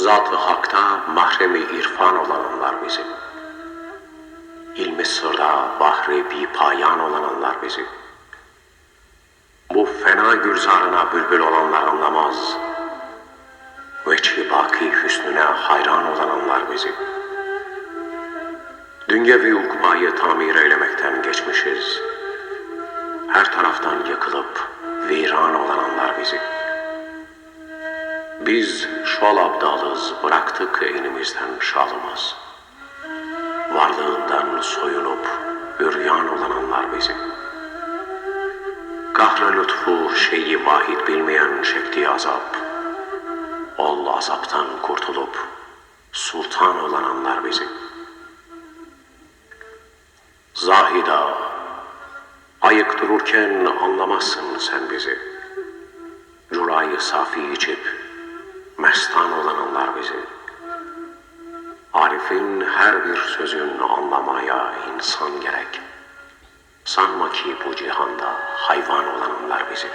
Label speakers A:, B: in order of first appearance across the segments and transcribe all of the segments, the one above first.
A: Zat-ı Hak'ta mahremi irfan olanlar bizi. İlmi sırda bahri bir payan olanlar bizi. Bu fena gülzarına bülbül olanlar anlamaz. Veçhi baki hüsnüne hayran olanlar bizi. Dünyevi ukbayı tamir eylemekten geçmişiz. Her taraftan yıkılıp viran olanlar bizi. Biz şol abdalız bıraktık elimizden şalımız. Varlığından soyunup üryan olanlar bizi. Kahrı lütfu şeyi vahid bilmeyen çektiği azap. Ol azaptan kurtulup sultan olanlar bizi. Zahida, ayık dururken anlamazsın sen bizi. Rülayı safi içip mestan olanlar bizi. Arif'in her bir sözünü anlamaya insan gerek. Sanma ki bu cihanda hayvan olanlar bizi.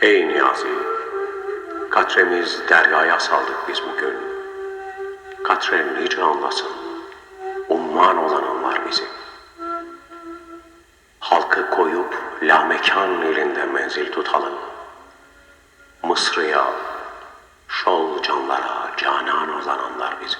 A: Ey Niyazi, katremiz deryaya saldık biz bugün. Katre nice anlasın, umman olanlar bizi. Halkı koyup la mekan ilinde menzil tutalım. Mısır'a, şol canlara canan olanlar bizi.